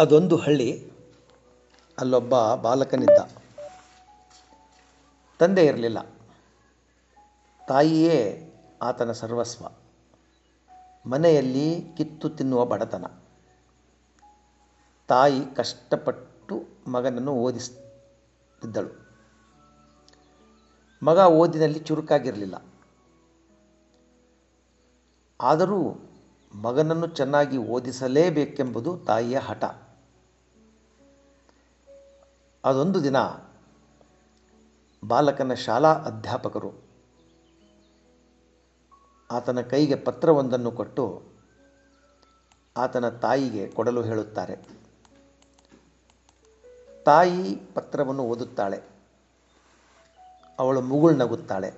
ಅದೊಂದು ಹಳ್ಳಿ, ಅಲ್ಲೊಬ್ಬ ಬಾಲಕನಿದ್ದ. ತಂದೆ ಇರಲಿಲ್ಲ. ತಾಯಿಯೇ ಆತನ ಸರ್ವಸ್ವ. ಮನೆಯಲ್ಲಿ ಕಿತ್ತು ತಿನ್ನುವ ಬಡತನ. ತಾಯಿ ಕಷ್ಟಪಟ್ಟು ಮಗನನ್ನು ಓದಿಸ್ತಿದ್ದಳು. ಮಗ ಓದಿನಲ್ಲಿ ಚುರುಕಾಗಿರಲಿಲ್ಲ. ಆದರೂ ಮಗನನ್ನು ಚೆನ್ನಾಗಿ ಓದಿಸಲೇಬೇಕೆಂಬುದು ತಾಯಿಯ ಹಠ. ಅದೊಂದು ದಿನ ಬಾಲಕನ ಶಾಲಾ ಅಧ್ಯಾಪಕರು ಆತನ ಕೈಗೆ ಪತ್ರವೊಂದನ್ನು ಕೊಟ್ಟು ಆತನ ತಾಯಿಗೆ ಕೊಡಲು ಹೇಳುತ್ತಾರೆ. ತಾಯಿ ಪತ್ರವನ್ನು ಓದುತ್ತಾಳೆ. ಅವಳು ಮುಗುಳ್ನಗುತ್ತಾಳೆ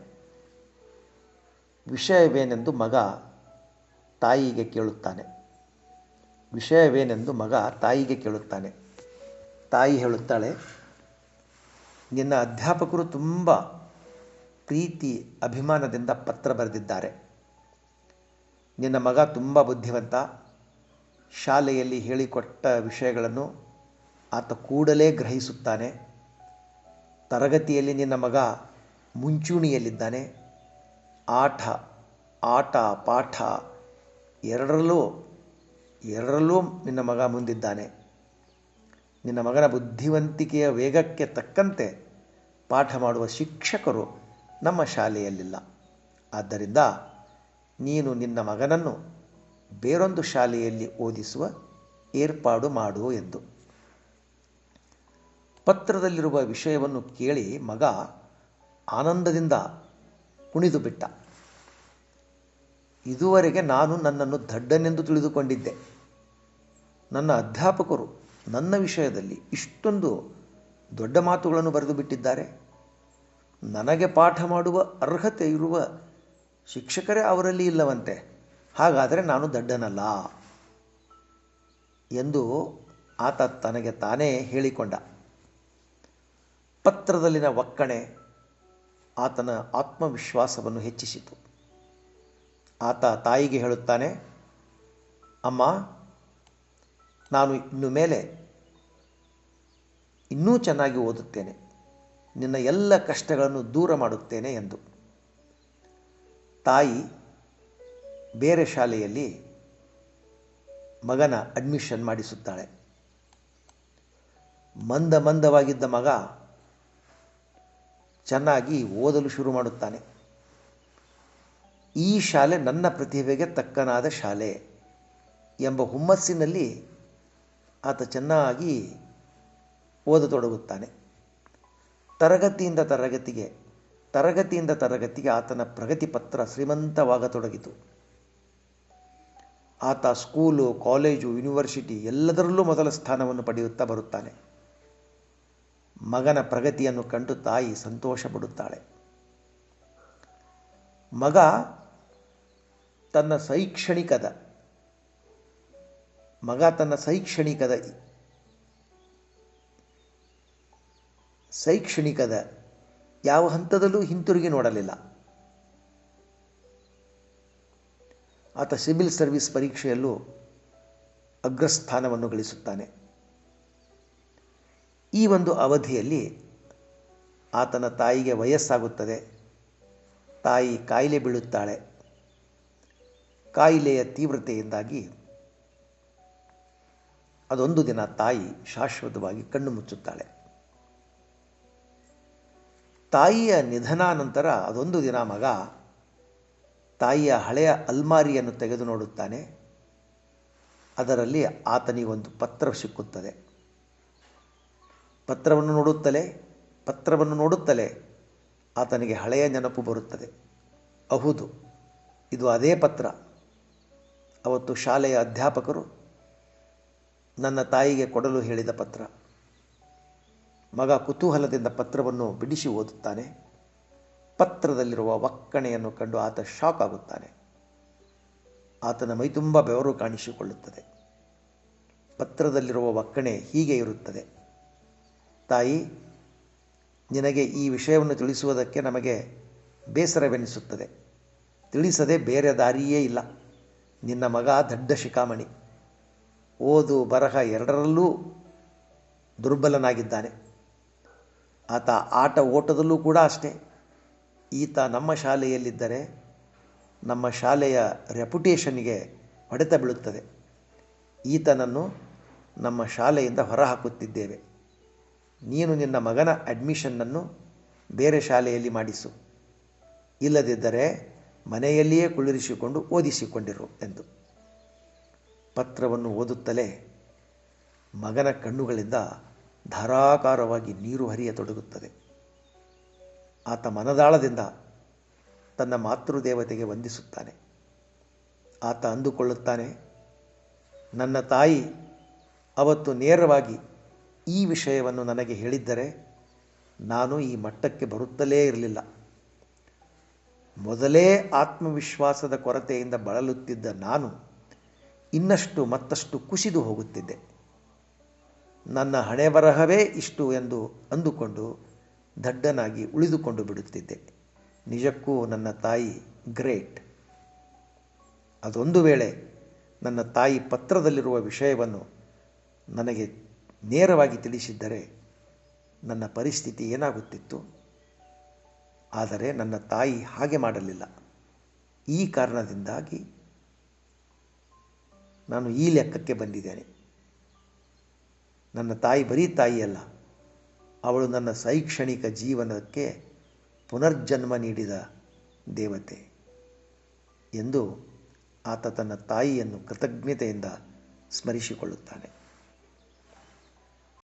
ವಿಷಯವೇನೆಂದು ಮಗ ತಾಯಿಗೆ ಕೇಳುತ್ತಾನೆ. ವಿಷಯವೇನೆಂದು ಮಗ ತಾಯಿಗೆ ಕೇಳುತ್ತಾನೆ. ತಾಯಿ ಹೇಳುತ್ತಾಳೆ, ನಿನ್ನ ಅಧ್ಯಾಪಕರು ತುಂಬ ಪ್ರೀತಿ, ಅಭಿಮಾನದಿಂದ ಪತ್ರ ಬರೆದಿದ್ದಾರೆ. ನಿನ್ನ ಮಗ ತುಂಬ ಬುದ್ಧಿವಂತ. ಶಾಲೆಯಲ್ಲಿ ಹೇಳಿಕೊಟ್ಟ ವಿಷಯಗಳನ್ನು ಆತ ಕೂಡಲೇ ಗ್ರಹಿಸುತ್ತಾನೆ. ತರಗತಿಯಲ್ಲಿ ನಿನ್ನ ಮಗ ಮುಂಚೂಣಿಯಲ್ಲಿದ್ದಾನೆ. ಆಟ ಆಟ, ಪಾಠ, ಎರಡರಲ್ಲೂ ಎರಡರಲ್ಲೂ ನಿನ್ನ ಮಗ ಮುಂದಿದ್ದಾನೆ. ನಿನ್ನ ಮಗನ ಬುದ್ಧಿವಂತಿಕೆಯ ವೇಗಕ್ಕೆ ತಕ್ಕಂತೆ ಪಾಠ ಮಾಡುವ ಶಿಕ್ಷಕರು ನಮ್ಮ ಶಾಲೆಯಲ್ಲಿಲ್ಲ. ಆದ್ದರಿಂದ ನೀನು ನಿನ್ನ ಮಗನನ್ನು ಬೇರೊಂದು ಶಾಲೆಯಲ್ಲಿ ಓದಿಸುವ ಏರ್ಪಾಡು ಮಾಡು ಎಂದು. ಪತ್ರದಲ್ಲಿರುವ ವಿಷಯವನ್ನು ಕೇಳಿ ಮಗ ಆನಂದದಿಂದ ಕುಣಿದು ಬಿಟ್ಟ. ಇದುವರೆಗೆ ನಾನು ನನ್ನನ್ನು ದಡ್ಡನೆಂದು ತಿಳಿದುಕೊಂಡಿದ್ದೆ. ನನ್ನ ಅಧ್ಯಾಪಕರು ನನ್ನ ವಿಷಯದಲ್ಲಿ ಇಷ್ಟೊಂದು ದೊಡ್ಡ ಮಾತುಗಳನ್ನು ಬರೆದು ಬಿಟ್ಟಿದ್ದಾರೆ. ನನಗೆ ಪಾಠ ಮಾಡುವ ಅರ್ಹತೆ ಇರುವ ಶಿಕ್ಷಕರೇ ಅವರಲ್ಲಿ ಇಲ್ಲವಂತೆ. ಹಾಗಾದರೆ ನಾನು ದಡ್ಡನಲ್ಲ ಎಂದು ಆತ ತನಗೆ ತಾನೇ ಹೇಳಿಕೊಂಡ. ಪತ್ರದಲ್ಲಿನ ಒಕ್ಕಣೆ ಆತನ ಆತ್ಮವಿಶ್ವಾಸವನ್ನು ಹೆಚ್ಚಿಸಿತು. ಆತ ತಾಯಿಗೆ ಹೇಳುತ್ತಾನೆ, ಅಮ್ಮ ನಾನು ಇನ್ನು ಮೇಲೆ ಇನ್ನೂ ಚೆನ್ನಾಗಿ ಓದುತ್ತೇನೆ. ನಿನ್ನ ಎಲ್ಲ ಕಷ್ಟಗಳನ್ನು ದೂರ ಮಾಡುತ್ತೇನೆ ಎಂದು. ತಾಯಿ ಬೇರೆ ಶಾಲೆಯಲ್ಲಿ ಮಗನ ಅಡ್ಮಿಷನ್ ಮಾಡಿಸುತ್ತಾಳೆ. ಮಂದ ಮಂದವಾಗಿದ್ದ ಮಗ ಚೆನ್ನಾಗಿ ಓದಲು ಶುರು ಮಾಡುತ್ತಾನೆ. ಈ ಶಾಲೆ ನನ್ನ ಪ್ರತಿಭೆಗೆ ತಕ್ಕನಾದ ಶಾಲೆ ಎಂಬ ಹುಮ್ಮಸ್ಸಿನಲ್ಲಿ ಆತ ಚೆನ್ನಾಗಿ ಓದತೊಡಗುತ್ತಾನೆ. ತರಗತಿಯಿಂದ ತರಗತಿಗೆ ತರಗತಿಯಿಂದ ತರಗತಿಗೆ ಆತನ ಪ್ರಗತಿ ಪತ್ರ ಶ್ರೀಮಂತವಾಗತೊಡಗಿತು. ಆತ ಸ್ಕೂಲು, ಕಾಲೇಜು, ಯೂನಿವರ್ಸಿಟಿ ಎಲ್ಲದರಲ್ಲೂ ಮೊದಲ ಸ್ಥಾನವನ್ನು ಪಡೆಯುತ್ತಾ ಬರುತ್ತಾನೆ. ಮಗನ ಪ್ರಗತಿಯನ್ನು ಕಂಡು ತಾಯಿ ಸಂತೋಷ ಪಡುತ್ತಾಳೆ ಮಗ ತನ್ನ ಶೈಕ್ಷಣಿಕದ ಮಗ ತನ್ನ ಶೈಕ್ಷಣಿಕದ ಶೈಕ್ಷಣಿಕದ ಯಾವ ಹಂತದಲ್ಲೂ ಹಿಂತಿರುಗಿ ನೋಡಲಿಲ್ಲ. ಆತ ಸಿವಿಲ್ ಸರ್ವಿಸ್ ಪರೀಕ್ಷೆಯಲ್ಲೂ ಅಗ್ರಸ್ಥಾನವನ್ನು ಗಳಿಸುತ್ತಾನೆ. ಈ ಒಂದು ಅವಧಿಯಲ್ಲಿ ಆತನ ತಾಯಿಗೆ ವಯಸ್ಸಾಗುತ್ತದೆ. ತಾಯಿ ಕಾಯಿಲೆ ಬೀಳುತ್ತಾಳೆ. ಕಾಯಿಲೆಯ ತೀವ್ರತೆಯಿಂದಾಗಿ ಅದೊಂದು ದಿನ ತಾಯಿ ಶಾಶ್ವತವಾಗಿ ಕಣ್ಣು ಮುಚ್ಚುತ್ತಾಳೆ. ತಾಯಿಯ ನಿಧನ ನಂತರ ಅದೊಂದು ದಿನ ಮಗ ತಾಯಿಯ ಹಳೆಯ ಅಲ್ಮಾರಿಯನ್ನು ತೆಗೆದು ನೋಡುತ್ತಾನೆ. ಅದರಲ್ಲಿ ಆತನಿಗೊಂದು ಪತ್ರ ಸಿಕ್ಕುತ್ತದೆ. ಪತ್ರವನ್ನು ನೋಡುತ್ತಲೇ ಪತ್ರವನ್ನು ನೋಡುತ್ತಲೇ ಆತನಿಗೆ ಹಳೆಯ ನೆನಪು ಬರುತ್ತದೆ. ಅಹುದು ಇದು ಅದೇ ಪತ್ರ. ಅವತ್ತು ಶಾಲೆಯ ಅಧ್ಯಾಪಕರು ನನ್ನ ತಾಯಿಗೆ ಕೊಡಲು ಹೇಳಿದ ಪತ್ರ. ಮಗ ಕುತೂಹಲದಿಂದ ಪತ್ರವನ್ನು ಬಿಡಿಸಿ ಓದುತ್ತಾನೆ. ಪತ್ರದಲ್ಲಿರುವ ಒಕ್ಕಣೆಯನ್ನು ಕಂಡು ಆತ ಶಾಕ್ ಆಗುತ್ತಾನೆ. ಆತನ ಮೈತುಂಬ ಬೆವರು ಕಾಣಿಸಿಕೊಳ್ಳುತ್ತದೆ. ಪತ್ರದಲ್ಲಿರುವ ಒಕ್ಕಣೆ ಹೀಗೆ ಇರುತ್ತದೆ. ತಾಯಿ, ನಿನಗೆ ಈ ವಿಷಯವನ್ನು ತಿಳಿಸುವುದಕ್ಕೆ ನಮಗೆ ಬೇಸರವೆನಿಸುತ್ತದೆ. ತಿಳಿಸದೆ ಬೇರೆ ದಾರಿಯೇ ಇಲ್ಲ. ನಿನ್ನ ಮಗ ದಡ್ಡ ಶಿಖಾಮಣಿ. ಓದು ಬರಹ ಎರಡರಲ್ಲೂ ದುರ್ಬಲನಾಗಿದ್ದಾನೆ. ಆತ ಆಟ ಓಟದಲ್ಲೂ ಕೂಡ ಅಷ್ಟೇ. ಈತ ನಮ್ಮ ಶಾಲೆಯಲ್ಲಿದ್ದರೆ ನಮ್ಮ ಶಾಲೆಯ ರೆಪುಟೇಷನ್ಗೆ ಹೊಡೆತ ಬೀಳುತ್ತದೆ. ಈತನನ್ನು ನಮ್ಮ ಶಾಲೆಯಿಂದ ಹೊರಹಾಕುತ್ತಿದ್ದೇವೆ. ನೀನು ನಿನ್ನ ಮಗನ ಅಡ್ಮಿಷನ್ನನ್ನು ಬೇರೆ ಶಾಲೆಯಲ್ಲಿ ಮಾಡಿಸು. ಇಲ್ಲದಿದ್ದರೆ ಮನೆಯಲ್ಲಿಯೇ ಕುಳಿರಿಸಿಕೊಂಡು ಓದಿಸಿಕೊಂಡಿರು ಎಂದು. ಪತ್ರವನ್ನು ಓದುತ್ತಲೇ ಮಗನ ಕಣ್ಣುಗಳಿಂದ ಧಾರಾಕಾರವಾಗಿ ನೀರು ಹರಿಯತೊಡಗುತ್ತದೆ. ಆತ ಮನದಾಳದಿಂದ ತನ್ನ ಮಾತೃದೇವತೆಗೆ ವಂದಿಸುತ್ತಾನೆ. ಆತ ಅಂದುಕೊಳ್ಳುತ್ತಾನೆ, ನನ್ನ ತಾಯಿ ಅವತ್ತು ನೇರವಾಗಿ ಈ ವಿಷಯವನ್ನು ನನಗೆ ಹೇಳಿದ್ದರೆ ನಾನು ಈ ಮಟ್ಟಕ್ಕೆ ಬರುತ್ತಲೇ ಇರಲಿಲ್ಲ. ಮೊದಲೇ ಆತ್ಮವಿಶ್ವಾಸದ ಕೊರತೆಯಿಂದ ಬಳಲುತ್ತಿದ್ದ ನಾನು ಇನ್ನಷ್ಟು ಮತ್ತಷ್ಟು ಕುಸಿದು ಹೋಗುತ್ತಿದ್ದೆ. ನನ್ನ ಹಣೆ ಬರಹವೇ ಇಷ್ಟು ಎಂದು ಅಂದುಕೊಂಡು ದಡ್ಡನಾಗಿ ಉಳಿದುಕೊಂಡು ಬಿಡುತ್ತಿದ್ದೆ. ನಿಜಕ್ಕೂ ನನ್ನ ತಾಯಿ ಗ್ರೇಟ್. ಅದೊಂದು ವೇಳೆ ನನ್ನ ತಾಯಿ ಪತ್ರದಲ್ಲಿರುವ ವಿಷಯವನ್ನು ನನಗೆ ನೇರವಾಗಿ ತಿಳಿಸಿದ್ದರೆ ನನ್ನ ಪರಿಸ್ಥಿತಿ ಏನಾಗುತ್ತಿತ್ತು? ಆದರೆ ನನ್ನ ತಾಯಿ ಹಾಗೆ ಮಾಡಲಿಲ್ಲ. ಈ ಕಾರಣದಿಂದಾಗಿ ನಾನು ಈ ಲೆಕ್ಕಕ್ಕೆ ಬಂದಿದ್ದೇನೆ. ನನ್ನ ತಾಯಿ ಬರೀ ತಾಯಿಯಲ್ಲ ಅವಳು ನನ್ನ ಶೈಕ್ಷಣಿಕ ಜೀವನಕ್ಕೆ ಪುನರ್ಜನ್ಮ ನೀಡಿದ ದೇವತೆ ಎಂದು ಆತ ತನ್ನ ತಾಯಿಯನ್ನು ಕೃತಜ್ಞತೆಯಿಂದ ಸ್ಮರಿಸಿಕೊಳ್ಳುತ್ತಾನೆ.